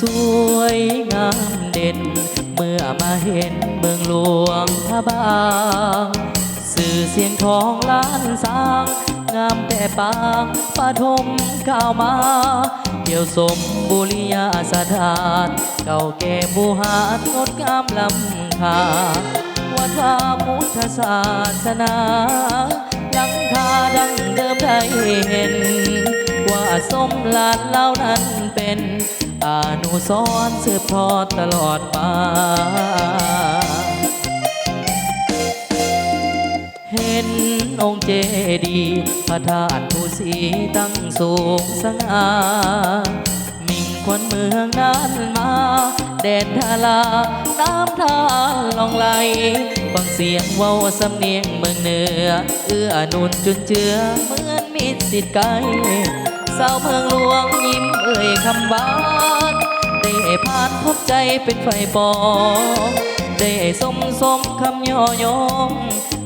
สวยงามเด่น เมื่อมาเห็นเมืองหลวงพระบาง สื่อเสียงทองล้านสาง งามแต่ปางปฐมก้าวมาเที่ยวสมบุรียาสถานเก่าแก่บูหารงดงามลำคาวัดพระพุทธศาสนาลังคาดังเดิมได้เห็น ว่าสมลานเล่านั้นเป็น อนุสรณ์สืบทอดตลอดมาเห็นองค์เจดีพระธาตุภูสีตั้งสูงสง่ามิ่งควนเมืองนั้นมาแดนทาลา น้ำทาลองไหลฟังเสียงว้าสำเนียงเมืองเหนือ เอื้ออนุนจุนเจือ เหมือนมิตรสิทธิ์ไกล สาวเมืองหลวงยิ้มเอ่ยคำบานได้ผ่านพบใจเป็นไฟปอได้สมสมคำย่อยอง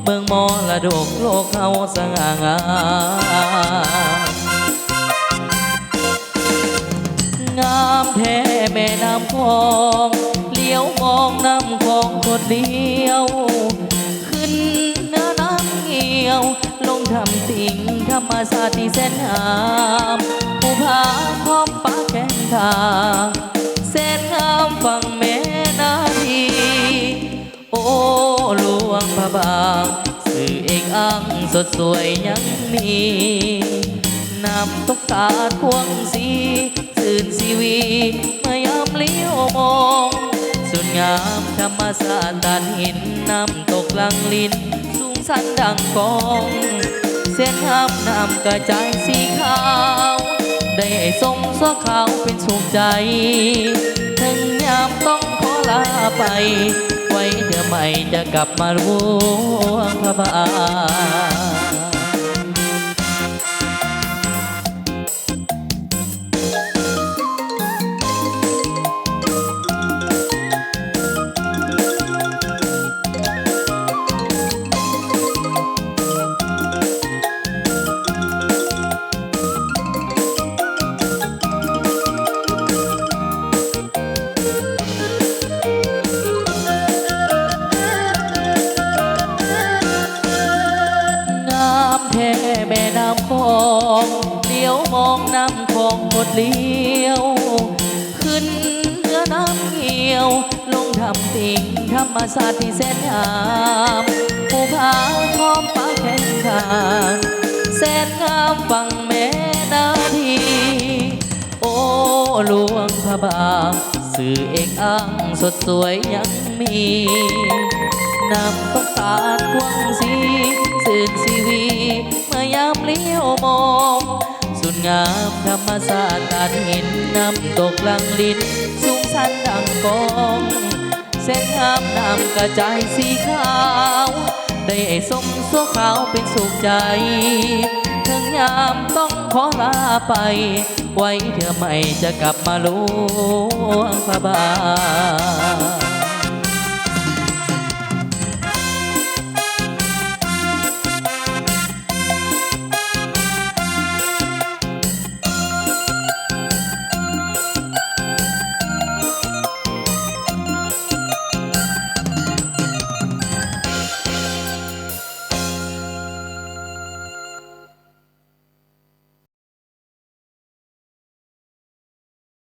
เมืองมอละดกโลกเขาสง่างามงามแท้แม่น้ำคลองเลี้ยวมองน้ำคลองคนเดียว ขึ้นเนื้อน้ำเงียว ลงทำสิ่งธรรมศาสตร์ที่แสนงามผู้พาพร้อมปาแข่งทางแสนงามฝั่งแม่นาทีโอ้หลวงพระบางสื่อเอกอังสดสวยยังมีน้ำตกตาดควงสีสื่นสีวีเมื่อยามเลี้ยวมองสุดงามธรรมศาสตร์ตันหินน้ำตกลังลิน สันดังกอง เส้นห้ามน้ำกระจายสีขาว ได้สมสขาวเป็นสุขใจ ถึงยามต้องขอลาไป ไว้เธอไม่จะกลับมาร่วงพระบาท องเลี้ยวมองน้ำคลองหมดเลี้ยว ขึ้นเนื้อน้ำเหี่ยว ลงทำติ่งธรรมศาสตร์ที่แสนงามผู้พาพร้อมปาแข่งขานแสนงามฟังแม่นาทีโอ้หลวงพระบางสื่อเอกอังสดสวยยังมีน้ำตกตา มองสุดงามธรรมศาสตร์ตาหินน้ำตกลังลินสูงสันดังกองเส้นงามน้ำกระจายสีขาว ได้ไอสมสัวขาวเป็นสุขใจถึงยามต้องขอลาไป ไว้เธอไม่จะกลับมาลวงพระบาง